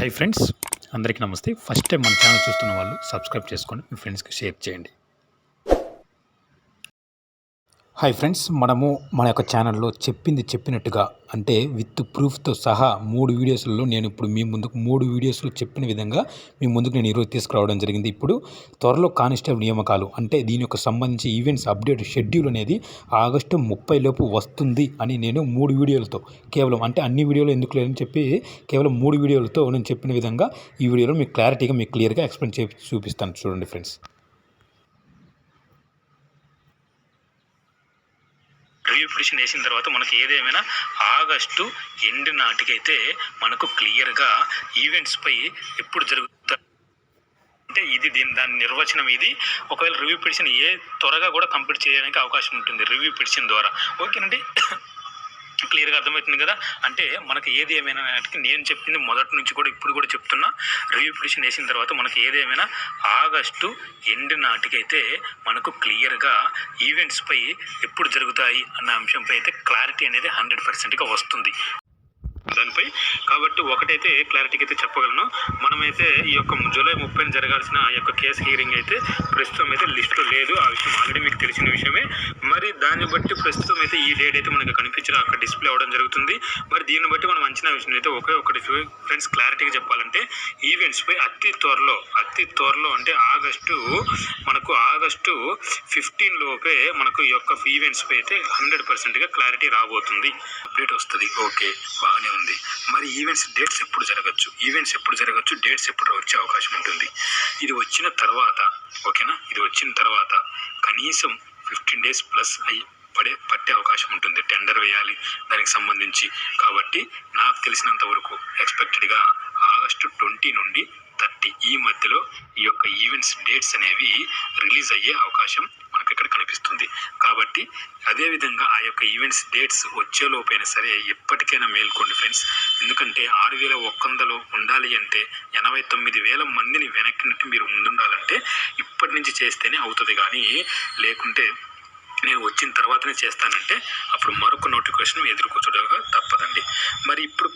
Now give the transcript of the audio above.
Hi friends అందరికీ నమస్తే. First time మన ఛానల్ చూస్తున్న వాళ్ళు సబ్స్క్రైబ్ చేసుకోండి మీ ఫ్రెండ్స్కి షేర్ చేయండి. హాయ్ ఫ్రెండ్స్ మనము మన యొక్క ఛానల్లో చెప్పింది చెప్పినట్టుగా అంటే విత్ ప్రూఫ్తో సహా మూడు వీడియోస్లలో నేను ఇప్పుడు మీ ముందుకు మూడు వీడియోస్లో చెప్పిన విధంగా మీ ముందుకు నేను ఈరోజు తీసుకురావడం జరిగింది. ఇప్పుడు త్వరలో కానిస్టేబుల్ నియామకాలు అంటే దీని యొక్క సంబంధించి ఈవెంట్స్ అప్డేట్ షెడ్యూల్ అనేది ఆగస్టు ముప్పై లోపు వస్తుంది అని నేను మూడు వీడియోలతో కేవలం అంటే అన్ని వీడియోలు ఎందుకు లేదని చెప్పి కేవలం మూడు వీడియోలతో నేను చెప్పిన విధంగా ఈ వీడియోలో మీకు క్లారిటీగా మీకు క్లియర్గా ఎక్స్ప్లెయిన్ చేసి చూపిస్తాను. చూడండి ఫ్రెండ్స్. రివ్యూ వేసిన తర్వాత మనకి ఏదేమైనా ఆగస్టు ఎండ్ నాటికైతే మనకు క్లియర్గా ఈవెంట్స్పై ఎప్పుడు జరుగుతాయి అంటే ఇది దీని దాని నిర్వచనం ఇది. ఒకవేళ రివ్యూ పిటిషన్ ఏ త్వరగా కూడా కంప్లీట్ చేయడానికి అవకాశం ఉంటుంది. రివ్యూ పిటిషన్ ద్వారా. ఓకేనండి? క్లియర్గా అర్థమవుతుంది కదా? అంటే మనకి ఏది ఏమైనా నేను చెప్పింది మొదటి నుంచి కూడా ఇప్పుడు కూడా చెప్తున్నా. రివ్యూ పిటిషన్ వేసిన తర్వాత మనకి ఏది ఏమైనా ఆగస్టు ఎండ్ నాటికైతే మనకు క్లియర్గా ఈవెంట్స్పై ఎప్పుడు జరుగుతాయి అన్న అంశంపై అయితే క్లారిటీ అనేది హండ్రెడ్ పర్సెంట్గా వస్తుంది. దానిపై. కాబట్టి ఒకటైతే క్లారిటీకి అయితే చెప్పగలను. మనమైతే ఈ యొక్క జూలై ముప్పై జరగాల్సిన ఈ యొక్క కేసు హియరింగ్ అయితే ప్రస్తుతం అయితే లిస్టులో లేదు. ఆ విషయం ఆల్రెడీ మీకు తెలిసిన విషయమే. మరి దాన్ని బట్టి ప్రస్తుతం అయితే ఈ డేట్ అయితే మనకి కనిపించిన అక్కడ డిస్ప్లే అవ్వడం జరుగుతుంది. మరి దీన్ని బట్టి మనం అంచనా విషయం అయితే ఒకే ఒకటి ఫ్రెండ్స్ క్లారిటీగా చెప్పాలంటే ఈవెంట్స్పై అతి త్వరలో అతి త్వరలో అంటే ఆగస్టు మనకు ఆగస్టు ఫిఫ్టీన్ లోపే మనకు ఈ యొక్క ఈవెంట్స్పై అయితే హండ్రెడ్ పర్సెంట్గా క్లారిటీ రాబోతుంది. అప్డేట్ వస్తుంది. ఓకే. బాగానే ఉంది. మరి ఈవెంట్స్ డేట్స్ ఎప్పుడు జరగచ్చు? ఈవెంట్స్ ఎప్పుడు జరగచ్చు? డేట్స్ ఎప్పుడు వచ్చే అవకాశం ఉంటుంది? ఇది వచ్చిన తర్వాత ఓకేనా ఇది వచ్చిన తర్వాత కనీసం ఫిఫ్టీన్ డేస్ ప్లస్ అయ్యి పడే పట్టే అవకాశం ఉంటుంది. టెండర్ వేయాలి దానికి సంబంధించి. కాబట్టి నాకు తెలిసినంత వరకు ఎక్స్పెక్టెడ్గా ఆగస్టు ట్వంటీ నుండి థర్టీ ఈ మధ్యలో ఈ యొక్క ఈవెంట్స్ డేట్స్ అనేవి రిలీజ్ అయ్యే అవకాశం కాబట్టి అదేవిధంగా ఆ యొక్క ఈవెంట్స్ డేట్స్ వచ్చేలోపైనా సరే ఎప్పటికైనా మేల్కోండి ఫ్రెండ్స్ ఎందుకంటే ఆరు వేల ఒక్క వందలు ఉండాలి అంటే ఎనభై తొమ్మిది వేల మందిని వెనక్కినట్టు మీరు ముందుండాలంటే ఇప్పటి నుంచి చేస్తేనే అవుతుంది. కానీ లేకుంటే నేను వచ్చిన తర్వాతనే చేస్తానంటే అప్పుడు మరొక నోటిఫికేషన్ ఎదుర్కోవడం తప్పదండి. మరి ఇప్పుడు